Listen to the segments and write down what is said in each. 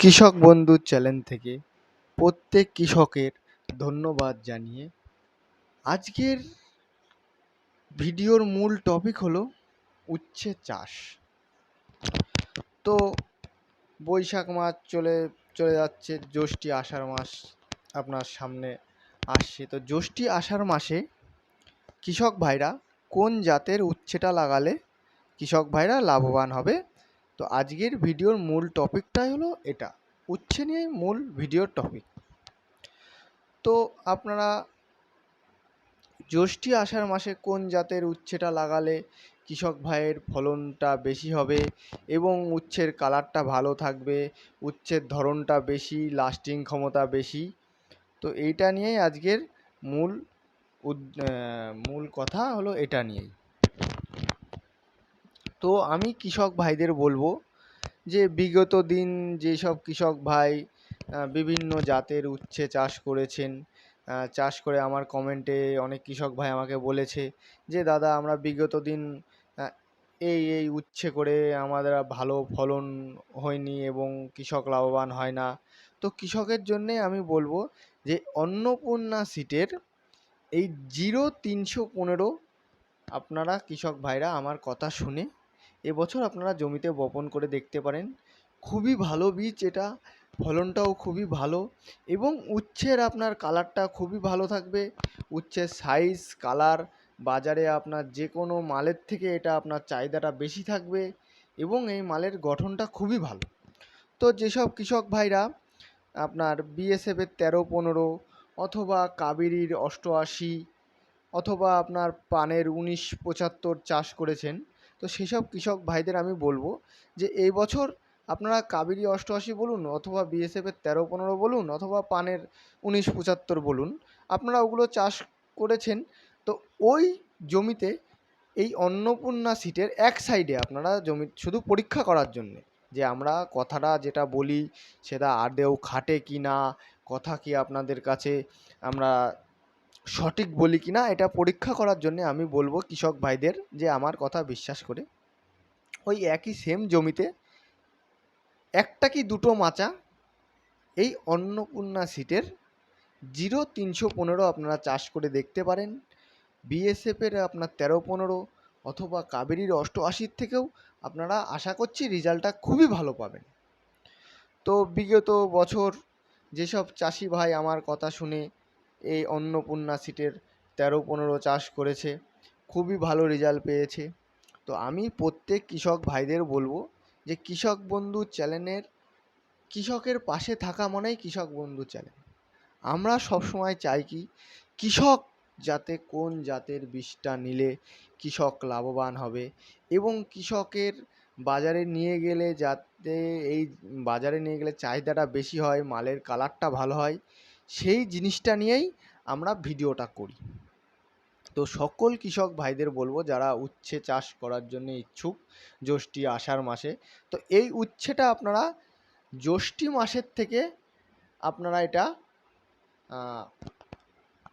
কৃষক বন্ধু চ্যানেল থেকে প্রত্যেক কৃষকের ধন্যবাদ জানিয়ে আজকের ভিডিওর মূল টপিক হলো উচ্ছে চাষ। তো বৈশাখ মাস চলে চলে যাচ্ছে, জ্যৈষ্ঠী আষাঢ় মাস আপনার সামনে আসছে। তো জ্যৈষ্ঠী আষাঢ় মাসে কৃষক ভাইরা কোন জাতের উচ্ছেটা লাগালে কৃষক ভাইরা লাভবান হবে তো আজকের ভিডিওর মূল টপিকটাই হলো এটা। উচ্ছে নিয়ে মূল ভিডিওর টপিক। তো আপনারা জ্যৈষ্ঠী আষাঢ় মাসে কোন জাতের উচ্ছেটা লাগালে কৃষক ভাইয়ের ফলনটা বেশি হবে এবং উচ্ছের কালারটা ভালো থাকবে, উচ্ছের ধরনটা বেশি লাস্টিং ক্ষমতা বেশি? তো এইটা নিয়েই আজকের মূল মূল কথা হলো এটা নিয়েই। তো আমি কৃষক ভাইদের বলব যে বিগত দিন যেসব কৃষক ভাই বিভিন্ন জাতের উচ্ছে চাষ করেছেন চাষ করে আমার কমেন্টে অনেক কৃষক ভাই আমাকে বলেছে যে, দাদা, আমরা বিগত দিন এই এই উচ্ছে করে আমাদের ভালো ফলন হয়নি এবং কৃষক লাভবান হয় না। তো কৃষকের জন্যে আমি বলব যে, অন্নপূর্ণা সিটের এই জিরো তিনশো পনেরো আপনারা কৃষক ভাইরা আমার কথা শুনে এবছর আপনারা জমিতে বপন করে দেখতে পারেন। খুবই ভালো বীজ এটা, ফলনটাও খুবই ভালো এবং উচ্ছের আপনার কালারটা খুবই ভালো থাকবে। উচ্ছের সাইজ কালার বাজারে আপনার যে কোনো মালের থেকে এটা আপনার চাহিদাটা বেশি থাকবে এবং এই মালের গঠনটা খুবই ভালো। তো যেসব কৃষক ভাইরা আপনার বিএসএফের তেরো, পনেরো অথবা কাবেরীর অষ্টআশি অথবা আপনার পানের উনিশ, পঁচাত্তর চাষ করেছেন তো সেসব কৃষক ভাইদের আমি বলব যে, এই বছর আপনারা কাবেরী অষ্টআশি বলুন অথবা বিএসএফের তেরো পনেরো বলুন অথবা পানের উনিশ পঁচাত্তর বলুন, আপনারা ওগুলো চাষ করেছেন, তো ওই জমিতে এই অন্নপূর্ণা সিটের এক সাইডে আপনারা জমি, শুধু পরীক্ষা করার জন্যে, যে আমরা কথাটা যেটা বলি সেটা আদেও খাটে কি না কথা কি আপনাদের কাছে আমরা সঠিক বলি কি না এটা পরীক্ষা করার জন্যে আমি বলব কৃষক ভাইদের যে আমার কথা বিশ্বাস করে। ওই একই সেম জমিতে একটা কি দুটো মাচা এই অন্নপূর্ণা সিটের জিরো তিনশো পনেরো আপনারা চাষ করে দেখতে পারেন। বিএসএফের আপনার তেরো পনেরো অথবা কাবেরীর অষ্টআশির থেকেও আপনারা আশা করছি রেজাল্টটা খুবই ভালো পাবেন। তো বিগত বছর যেসব চাষি ভাই আমার কথা শুনে এই অন্নপূর্ণা সিটের তেরো পনেরো চাষ করেছে। খুবই ভালো রেজাল্ট পেয়েছে। তো আমি প্রত্যেক কৃষক ভাইদের বলব যে কৃষক বন্ধু চ্যানেলের কৃষকের পাশে থাকা মানেই কৃষক বন্ধু চ্যানেল আমরা সবসময় চাই কি, কৃষক যাতে কোন জাতের বীজটা নিলে কৃষক লাভবান হবে এবং কৃষকের বাজারে নিয়ে গেলে যাতে এই বাজারে নিয়ে গেলে চাহিদাটা বেশি হয়, মালের কালারটা ভালো হয় সেই জিনিসটা নিয়েই আমরা ভিডিওটা করি। তো সকল কৃষক ভাইদের বলব যারা উচ্ছে চাষ করার জন্য ইচ্ছুক জ্যৈষ্ঠী আষাঢ় মাসে, তো এই উচ্ছেটা আপনারা জ্যৈষ্ঠী মাসের থেকে আপনারা এটা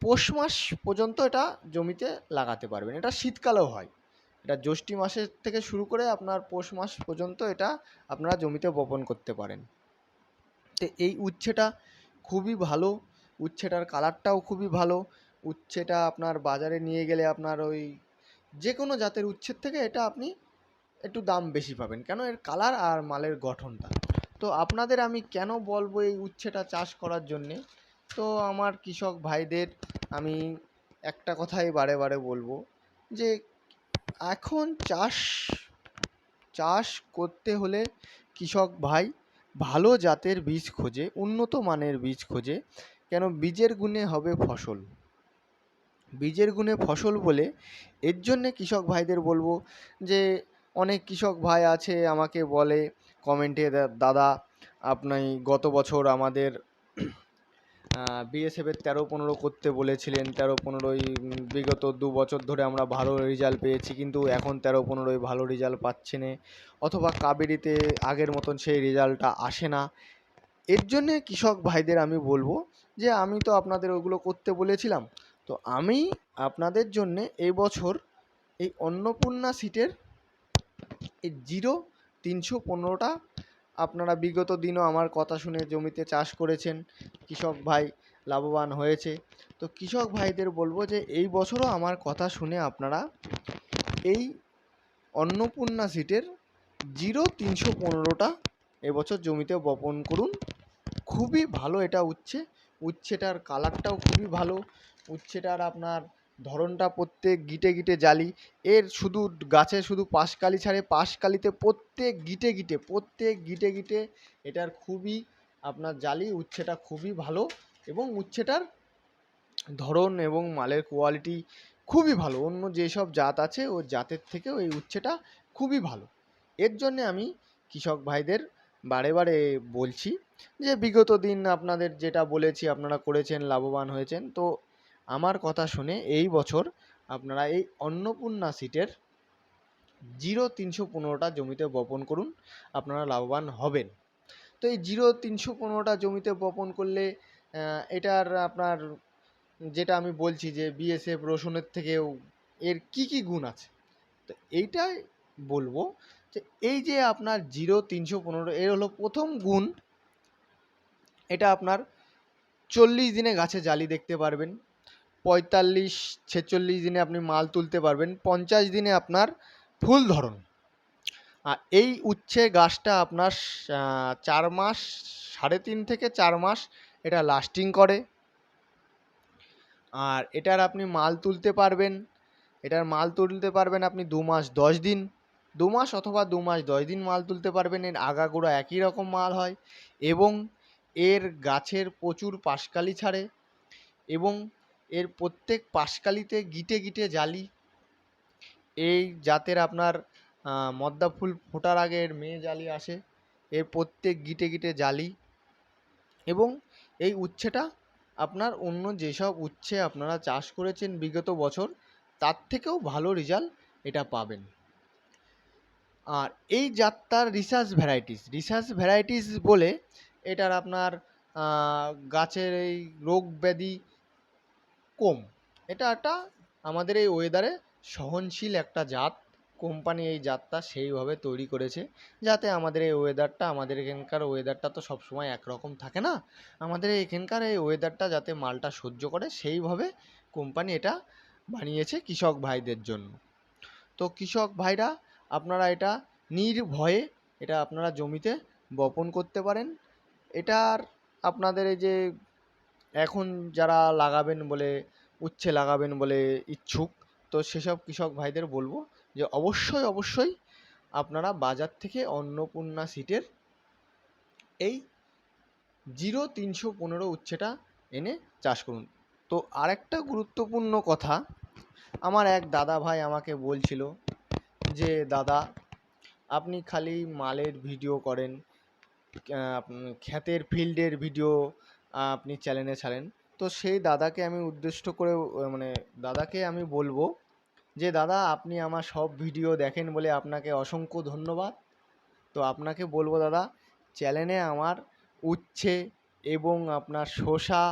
পৌষ মাস পর্যন্ত এটা জমিতে লাগাতে পারবেন। এটা শীতকালেও হয়। এটা জ্যৈষ্ঠী মাসের থেকে শুরু করে আপনার পৌষ মাস পর্যন্ত এটা আপনারা জমিতে বপন করতে পারেন। তো এই উচ্ছেটা খুবই ভালো। উচ্ছেটার কালারটাও খুবই ভালো। উচ্ছেটা আপনার বাজারে নিয়ে গেলে আপনার ওই যে কোনো জাতের উচ্ছের থেকে এটা আপনি একটু দাম বেশি পাবেন। কেন? এর কালার আর মালের গঠনটা। তো আপনাদের আমি কেন বলব এই উচ্ছেটা চাষ করার জন্যে? তো আমার কৃষক ভাইদের আমি একটা কথাই বারে বারে বলব যে, এখন চাষ চাষ করতে হলে কৃষক ভাই ভালো জাতের বীজ খোঁজে, উন্নত মানের বীজ খোঁজে, কেন বীজের গুণে হবে ফসল? বীজের গুণে ফসল বলে এর জন্যে কৃষক ভাইদের বলব যে, অনেক কৃষক ভাই আছে আমাকে বলে কমেন্টে দাদা, আপনি গত বছর আমাদের বিএসএফের তেরো পনেরো করতে বলেছিলেন, তেরো পনেরোই বিগত দু বছর ধরে আমরা ভালো রেজাল্ট পেয়েছি, কিন্তু এখন তেরো পনেরোই ভালো রেজাল্ট পাচ্ছি না, অথবা কাবেরিতে আগের মতন সেই রেজাল্টটা আসে না। এর জন্যে কৃষক ভাইদের আমি বলব যে, আমি তো আপনাদের ওগুলো করতে বলেছিলাম, তো আমি আপনাদের জন্যে এই বছর এই অন্নপূর্ণা সিটের এই জিরো তিনশো পনেরোটা আপনারা বিগত দিনও আমার কথা শুনে জমিতে চাষ করেছেন, কৃষক ভাই লাভবান হয়েছে। তো কৃষক ভাইদের বলব যে, এই বছরও আমার কথা শুনে আপনারা এই অন্নপূর্ণা সিটের জিরো তিনশো পনেরোটা এবছর জমিতে বপন করুন। খুবই ভালো এটা উচ্ছে। উচ্ছেটার কালারটাও খুবই ভালো। উচ্ছেটার আপনার ধরনটা প্রত্যেক গিটে গিটে জালি। এর শুধু গাছে শুধু পাশকালি ছাড়ে, পাশকালিতে প্রত্যেক গিটে গিটে, প্রত্যেক গিটে গিটে এটার খুবই আপনার জালি, উচ্ছেটা খুবই ভালো এবং উচ্ছেটার ধরন এবং মালের কোয়ালিটি খুবই ভালো। অন্য যেসব জাত আছে ওই জাতের থেকে ওই উচ্ছেটা খুবই ভালো। এর জন্যে আমি কৃষক ভাইদের বারে বারে বলছি যে, বিগত দিন আপনাদের যেটা বলেছি, আপনারা করেছেন, লাভবান হয়েছেন। তো আমার কথা শুনে এই বছর আপনারা এই অন্নপূর্ণা সিটের জিরো তিনশো পনেরোটা জমিতে বপন করুন, আপনারা লাভবান হবেন। তো এই জিরো তিনশো পনেরোটা জমিতে বপন করলে এটার আপনার যেটা আমি বলছি যে বিএসএফ রসুনের থেকেও এর কি কি গুণ আছে? তো এইটাই বলব যে এই যে আপনার জিরো তিনশো পনেরো, এর হলো প্রথম গুণ, এটা আপনার চল্লিশ দিনে গাছে জালি দেখতে পারবেন। পঁয়তাল্লিশ, ছেচল্লিশ দিনে আপনি মাল তুলতে পারবেন। পঞ্চাশ দিনে আপনার ফুল ধরন। আর এই উচ্ছে গাছটা আপনার চার মাস, সাড়ে তিন থেকে চার মাস এটা লাস্টিং করে। আর এটার আপনি মাল তুলতে পারবেন। এটার মাল তুলতে পারবেন আপনি দু মাস দশ দিন। দু মাস অথবা দু মাস দশ দিন মাল তুলতে পারবেন। এর আগাগোড়া একই রকম মাল হয় এবং এর গাছের প্রচুর পাশকালি ছাড়ে এবং এর প্রত্যেক পাশকালিতে গিটে গিটে জালি। এই জাতের আপনার মদ্দা ফুল ফোটার আগে এর মেয়ে জালি আসে। এর প্রত্যেক গিটে গিটে জালি। এবং এই উচ্ছেটা আপনার অন্য যেসব উচ্ছে আপনারা চাষ করেছেন বিগত বছর, তার থেকেও ভালো রেজাল্ট এটা পাবেন। আর এই জাতটার রিসার্চ ভ্যারাইটিস রিসার্চ ভ্যারাইটিস বলে এটার আপনার গাছের এই রোগ ব্যাধি কম। এটা একটা আমাদের এই ওয়েদারে সহনশীল একটা জাত। কোম্পানি এই জাতটা সেইভাবে তৈরি করেছে যাতে আমাদের এই ওয়েদারটা আমাদের এখানকার ওয়েদারটা তো সবসময় একরকম থাকে না। আমাদের এখানকার এই ওয়েদারটা যাতে মালটা সহ্য করে, সেইভাবে কোম্পানি এটা বানিয়েছে কৃষক ভাইদের জন্য। তো কৃষক ভাইরা, আপনারা এটা নির্ভয়ে এটা আপনারা জমিতে বপন করতে পারেন। এটার আপনাদের এই যে এখন যারা লাগাবেন বলে, উচ্ছে লাগাবেন বলে ইচ্ছুক, তো সেসব কৃষক ভাইদের বলব যে অবশ্যই অবশ্যই আপনারা বাজার থেকে অন্নপূর্ণা সিটের এই জিরো তিনশো পনেরো উচ্ছেটা এনে চাষ করুন। তো আরেকটা গুরুত্বপূর্ণ কথা, আমার এক দাদা ভাই আমাকে বলছিল যে, দাদা, আপনি খালি মালের ভিডিও করেন ক্ষেতের ফিল্ডের ভিডিও আপনি চ্যানেলে ছাড়েন। তো সেই দাদাকে আমি উদ্দেশ্য করে মানে দাদাকে আমি বলব যে, দাদা, আপনি আমার সব ভিডিও দেখেন বলে আপনাকে অসংখ্য ধন্যবাদ। তো আপনাকে বলব দাদা চ্যানেলে আমার উচ্ছে এবং আপনার শসা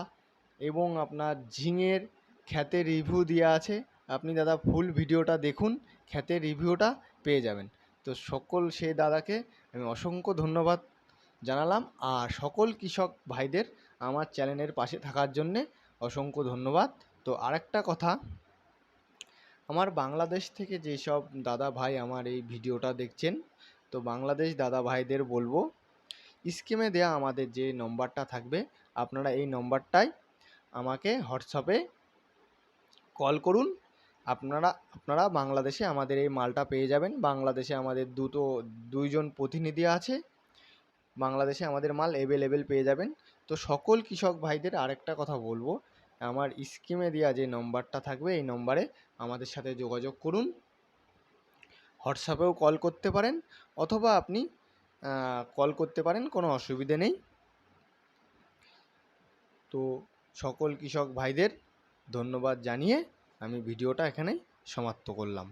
এবং আপনার ঝিঙের ক্ষেতের রিভিউ দেওয়া আছে। আপনি দাদা ফুল ভিডিওটা দেখুন, ক্ষেতের রিভিউটা পেয়ে যাবেন। তো সকল সেই দাদাকে আমি অসংখ্য ধন্যবাদ। জানালাম। আর সকল কৃষক ভাইদের আমার চ্যানেলের পাশে থাকার জন্যে অসংখ্য ধন্যবাদ। তো আরেকটা কথা, আমার বাংলাদেশ থেকে যেসব দাদা ভাই আমার এই ভিডিওটা দেখছেন, তো বাংলাদেশ দাদা ভাইদের বলব স্কিমে দেওয়া আমাদের যে নম্বরটা থাকবে, আপনারা এই নম্বরটায় আমাকে হোয়াটসঅ্যাপে কল করুন। আপনারা আপনারা বাংলাদেশে আমাদের এই মালটা পেয়ে যাবেন। বাংলাদেশে আমাদের দুটো, দুইজন প্রতিনিধি আছে। বাংলাদেশে আমাদের মাল অ্যাভেলেবেল পেয়ে যাবেন। তো সকল কৃষক ভাইদের আরেকটা কথা বলব। আমার স্কিমে দেওয়া যে নম্বরটা থাকবে, এই নম্বরে আমাদের সাথে যোগাযোগ করুন। হোয়াটসঅ্যাপেও কল করতে পারেন, অথবা আপনি কল করতে পারেন, কোনো অসুবিধে নেই। তো সকল কৃষক ভাইদের ধন্যবাদ জানিয়ে আমি ভিডিওটা এখানেই সমাপ্ত করলাম।